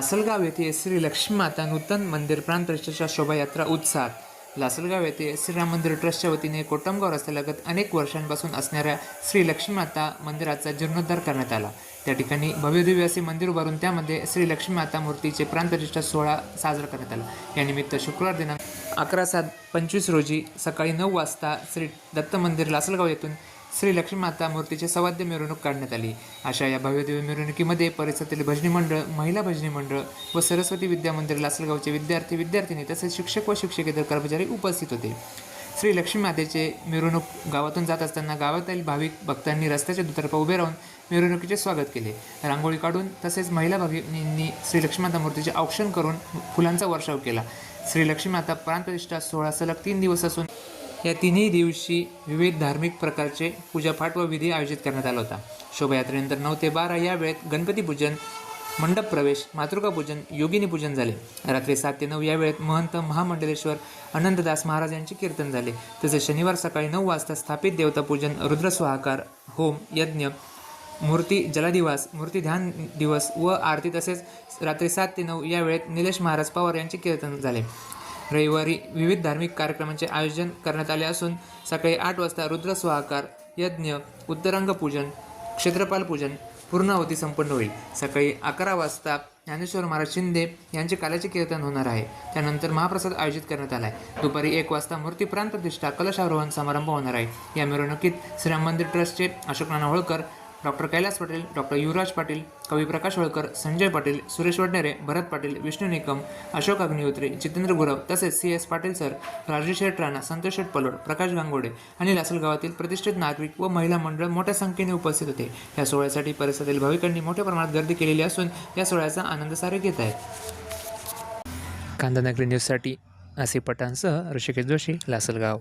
लासलगाव येथे श्री लक्ष्मी माता नूतन मंदिर प्राण प्रतिष्ठेच्या शोभायात्रा उत्साहात. लासलगाव येथे श्रीराम मंदिर ट्रस्टच्या वतीने कोटमगाव रस्त्यालगत अनेक वर्षांपासून असणाऱ्या श्री लक्ष्मीमाता मंदिराचा जीर्णोद्धार करण्यात आला. त्या ठिकाणी भव्यदिव्य असे मंदिर उभारून त्यामध्ये श्री लक्ष्मी माता मूर्तीचे प्राणप्रतिष्ठा सोहळा साजरा करण्यात आला. यानिमित्त शुक्रवार दिनांक अकरा सात पंचवीस रोजी सकाळी नऊ वाजता श्री दत्त मंदिर लासलगाव येथून श्री लक्ष्मी माता मूर्तीची सवाद्य मिरवणूक काढण्यात आली. अशा या भव्यदिव्य मिरवणुकीमध्ये परिसरातील भजनी मंडळ महिला भजनी मंडळ व सरस्वती विद्या मंदिर लासलगावचे विद्यार्थी विद्यार्थिनी तसेच शिक्षक व शिक्षकेतर कर्मचारी उपस्थित होते. श्री लक्ष्मी मातेचे मिरवणूक गावातून जात असताना गावातील भाविक भक्तांनी रस्त्याच्या दुतर्फा उभे राहून मिरवणुकीचे स्वागत केले. रांगोळी काढून तसेच महिला भगिनींनी श्री लक्ष्मी माता मूर्तीचे औक्षण करून फुलांचा वर्षाव केला. श्री लक्ष्मी माता प्राणप्रतिष्ठा सोहळा सलग तीन दिवस असून या तिन्ही दिवशी विविध धार्मिक प्रकारचे पूजापाठ व विधी आयोजित करण्यात आला होता. शोभायात्रेनंतर नऊ ते बारा या वेळेत गणपती पूजन मंडप प्रवेश मातृका पूजन योगिनी पूजन झाले. रात्री सात ते नऊ या वेळेत महंत महामंडलेश्वर अनंतदास महाराज यांचे कीर्तन झाले. तसेच शनिवार सकाळी नऊ वाजता स्थापित देवता पूजन रुद्रस्वाहाकार होम यज्ञ मूर्ती जलादिवास मूर्ती ध्यान दिवस व आरती तसेच रात्री सात ते नऊ या वेळेत निलेश महाराज पवार यांचे कीर्तन झाले. रविवारी विविध धार्मिक कार्यक्रमांचे आयोजन करण्यात आले असून सकाळी आठ वाजता रुद्रस्वाहाकार यज्ञ उत्तरांग पूजन क्षेत्रपाल पूजन पूर्णावती संपन्न होईल. सकाळी अकरा वाजता ज्ञानेश्वर महाराज शिंदे यांचे काल्याचे कीर्तन होणार आहे. त्यानंतर महाप्रसाद आयोजित करण्यात आला आहे. दुपारी एक वाजता मूर्ती प्राणप्रतिष्ठा कलशारोहण समारंभ होणार आहे. या मिरवणुकीत श्रीराम मंदिर ट्रस्टचे अशोक नाना होळकर डॉक्टर कैलास पाटील डॉक्टर युवराज पाटील कवी प्रकाश होळकर संजय पाटील सुरेश वडनेरे भरत पाटील विष्णू निकम अशोक अग्निहोत्री जितेंद्र गुरव तसेच C S Patil sir Raju शेठ राणा संतोष शेठ पलोड प्रकाश गांगोडे आणि लासलगावातील प्रतिष्ठित नागरिक व महिला मंडळ मोठ्या संख्येने उपस्थित होते. या सोहळ्यासाठी परिसरातील भाविकांनी मोठ्या प्रमाणात गर्दी केलेली असून या सोहळ्याचा आनंद सारे घेत आहेत. कांदानगरी न्यूजसाठी असे पठाणसह ऋषिकेश जोशी लासलगाव.